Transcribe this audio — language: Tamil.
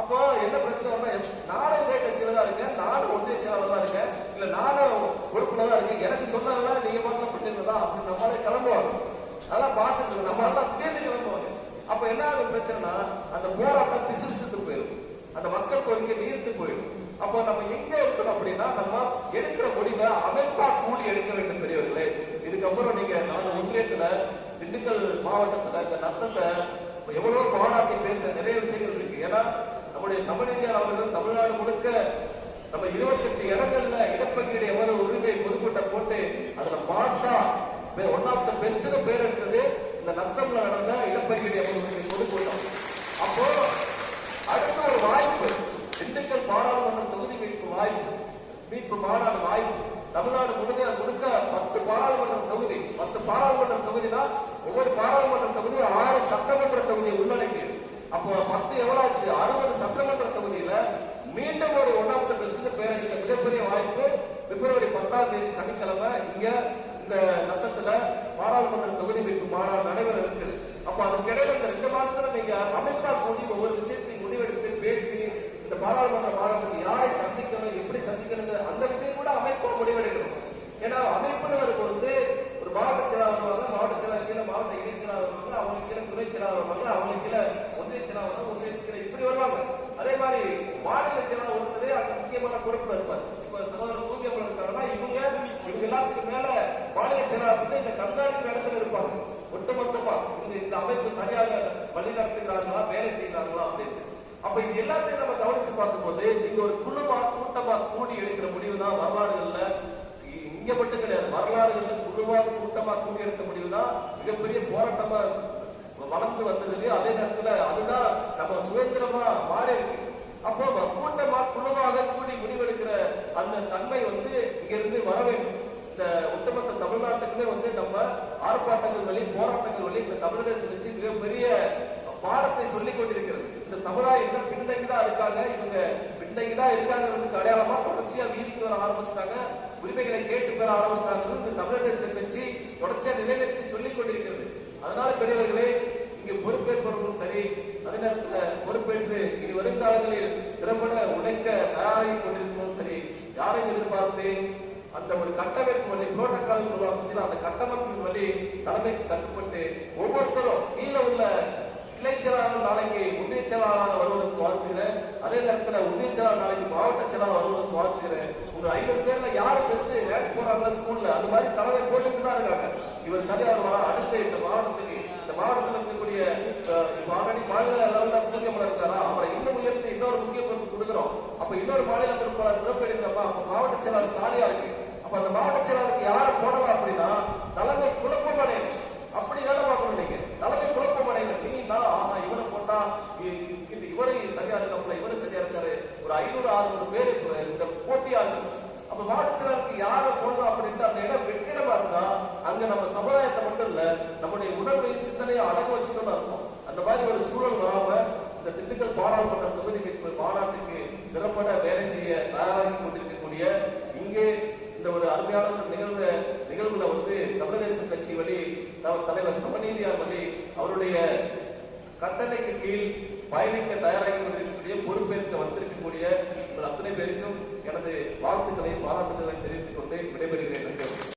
அப்போ என்ன பிரச்சனை வரும்னா நானும் இதே கட்சியில தான் இருக்கேன் நானும் ஒன்றிய செயலாளர் தான் இருக்கேன். இல்ல நானும் பொறுப்புல தான் இருக்கேன். எனக்கு சொன்னதெல்லாம் நீங்க மட்டும் பண்ணிருந்ததா? அப்படின்னு நம்மளே கிளம்புவாங்க. அதெல்லாம் பார்த்துட்டு நம்ம எல்லாம் தேர்ந்து கிளம்புவாங்க. அப்ப என்ன ஆகும் பிரச்சனைனா அந்த போராட்டம் பிசு பிசுத்து போயிடும் அந்த மக்கள் கோரிக்கை நீர்த்து போயிடும் அப்போ நம்ம எங்க இருக்கணும் அப்படின்னா நம்ம எடுக்கிற முடிவை அமைப்பா கூடி எடுக்க வேண்டும் பெரியவர்களே. இதுக்கப்புறம் நீங்க நம்ம ஒன்றியத்துல திண்டுக்கல் மாவட்டத்துல இந்த நத்தத்தை எவ்வளவு பாராட்டி பேச நிறைய விஷயங்கள் இருக்கு. ஏன்னா நம்முடைய சமநீதியார் அவர்கள் தமிழ்நாடு முழுக்க நம்ம இருபத்தெட்டு இடங்கள்ல இடப்பங்கீடு எவ்வளவு உரிமை பொதுக்கூட்டம் போட்டு அதுல பாசா ஒன் ஆஃப் த பெஸ்ட் பேர் எடுத்தது இந்த நத்தம்ல நடந்த இடப்பங்கீடு எவ்வளவு உரிமை பொதுக்கூட்டம். அப்போ அடுத்த ஒரு வாய்ப்பு திண்டுக்கல் பாராளுமன்ற தொகுதி மீட்பு வாய்ப்பு மீட்பு மாநாடு வாய்ப்பு. தமிழ்நாடு முழுக்க முழுக்க பத்து பாராளுமன்ற தொகுதி பத்து பாராளுமன்ற தான் ஒவ்வொரு பாராளுமன்ற தொகுதி ஆறு சட்டமன்ற தொகுதியை உள்ளடக்கியது. அப்போ பத்து எவ்வளவு ஆச்சு அறுபது சட்டமன்ற தொகுதியில மீண்டும் ஒரு ஒன் ஆஃப் த பெஸ்ட் பேரணிக்கு மிகப்பெரிய வாய்ப்பு. பிப்ரவரி பத்தாம் தேதி சனிக்கிழமை இங்க இந்த நத்தத்துல பாராளுமன்ற தொகுதி மீட்பு மாநாடு நடைபெற இருக்குது அப்ப அதுக்கு இடையில இந்த ரெண்டு மாசத்துல நீங்க அமைப்பா கூடி ஒவ்வொரு விஷயத்தையும் முடிவெடுத்து பேசி இந்த பாராளுமன்ற மாநாட்டுக்கு யாரை சந்திக்கணும் எப்படி சந்திக்கணுங்க அந்த விஷயம் கூட அமைப்பா முடிவெடுக்கணும். ஏன்னா அமைப்பினர் வந்து ஒரு மாவட்ட செயலாளர் வருவாங்க மாவட்ட செயலாளர் கீழே மாவட்ட இணை செயலாளர் வருவாங்க அவங்க கீழே துணை செயலாளர் வருவாங்க அவங்க கீழே ஒன்றிய செயலாளர் வருவாங்க இப்படி வருவாங்க. அதே மாதிரி மாநில செயலாளர் ஒருத்தரே அந்த முக்கியமான பொறுப்புல இருப்பார். இப்ப சகோதரர் பூமியம்மன் இருக்காருன்னா இவங்க இவங்க எல்லாத்துக்கும் மேல மாநில செயலாளர் வந்து இந்த கண்காணிப்பு இடத்துல இருப்பாங்க. ஒட்டுமொத்தமா இந்த இந்த அமைப்பு சரியாக வழி நடத்துகிறார்களா வேலை செய்கிறார்களா அப்படின்னு அப்ப இது எல்லாத்தையும் நம்ம கவனிச்சு பார்க்கும்போது இங்க ஒரு குழுமா கூட்டமா கூடி எடுக்கிற முடிவு தான் வரலாறுகள்ல இங்க மட்டும் கிடையாது. வரலாறுகள்ல குழுவா கூட்டமா கூடி எடுத்த முடிவு தான் மிகப்பெரிய போராட்டமா வளர்ந்து வந்தது அதே நேரத்துல அதுதான் நம்ம சுதந்திரமா மாறி இருக்கு. அப்போ வ- கூட்டமா குழுவாக கூடி முடிவெடுக்கிற அந்த தன்மை வந்து இங்கிருந்து வர வேண்டும். இந்த ஒட்டுமொத்த தமிழ்நாட்டுக்குமே வந்து நம்ம ஆர்ப்பாட்டங்கள் வழி போராட்டங்கள் வழி இந்த தமிழக சிகிச்சை மிகப்பெரிய பாடத்தை சொல்லிக் கொண்டிருக்கிறது. இந்த சமுதாயம் இன்னும் பின்தங்கிதான் இருக்காங்க. இவங்க பின்தங்கி இருக்காங்க வந்து அடையாளமா தொடர்ச்சியா வீதிக்கு வர ஆரம்பிச்சிட்டாங்க. உரிமைகளை கேட்டு பெற ஆரம்பிச்சிட்டாங்க இந்த தமிழக கட்சி தொடர்ச்சியா நிலைநிறுத்தி சொல்லிக் கொண்டிருக்கிறது. அதனால பெரியவர்களே பொறுப்பேற்பவர்களும் அதே பொறுப்பேற்று இனி வருங்காலங்களில் திறம்பட உழைக்க தயாராகி சரி யாரையும் எதிர்பார்த்து அந்த ஒரு கட்டமைப்பு வழி புரோட்டோகால் சொல்லுவாங்க அந்த கட்டமைப்பின் வழி தலைமைக்கு கட்டுப்பட்டு ஒவ்வொருத்தரும் கீழே உள்ள கிளை செயலாளர் நாளைக்கு ஒன்றிய செயலாளராக வருவதற்கு வாழ்த்துகிறேன் அதே நேரத்துல ஒன்றிய செயலாளர் நாளைக்கு மாவட்ட செயலாளர் வருவதற்கு வாழ்த்துகிறேன் ஒரு ஐநூறு பேர்ல யாரு பெஸ்ட் ரேங்க் போறாங்க ஸ்கூல்ல அது மாதிரி தலைமை போட்டுட்டு தான் இருக்காங்க. இவர் சரியா வருவாரா? அடுத்து இந்த மாவட்டத்துக்கு இந்த மாவட்டத்தில் இருக்கக்கூடிய அஹ், இப்ப ஆல்ரெடி மாநில லெவல்ல முக்கியமான இருக்காரா அவரை இன்னும் உயர்த்தி இன்னொரு முக்கிய பொறுப்பு கொடுக்குறோம் அப்ப இன்னொரு மாநில பொறுப்பாளர் பிறப்பெடுக்கிறப்ப அப்ப மாவட்ட செயலாளர் காலியா இருக்கு. அப்ப அந்த மாவட்ட செயலாளருக்கு யாரை போடலாம் அப்படின்னா தலைமை குழப்பம் அடையும் அப்படி வேலை பார்க்கணும் நீங்க. தலைமை குழப்பம் அடையணும் நீ ஆஹா இவரை போட்டா இவரை சரியா இருக்கப்பல இவரு சரியா இருக்காரு. ஒரு ஐநூறு அறுநூறு பேர் இந்த போட்டியா இருக்கு அப்ப மாவட்ட செயலாளருக்கு யாரை போடலாம் அப்படின்ட்டு அந்த இடம் வெற்றிடமா இருந்தா அங்க நம்ம சமுதாயத்தை மட்டும் இல்ல நம்முடைய உணர்வை சிந்தனையை அடங்க வச்சுட்டு இருக்கும். அந்த மாதிரி ஒரு சூழல் வராம இந்த திண்டுக்கல் பாராளுமன்ற தொகுதிக்கு மீட்பு மாநாட்டுக்கு திறம்பட வேலை செய்ய தயாராகி கொண்டிருக்கக்கூடிய இங்கே இந்த ஒரு அருமையான ஒரு நிகழ்வு நிகழ்வுல வந்து தமிழக கட்சி வழி தலைவர் சமநீதியார் வழி அவருடைய கட்டளைக்கு கீழ் பயணிக்க தயாராகி கொண்டிருக்கிறார்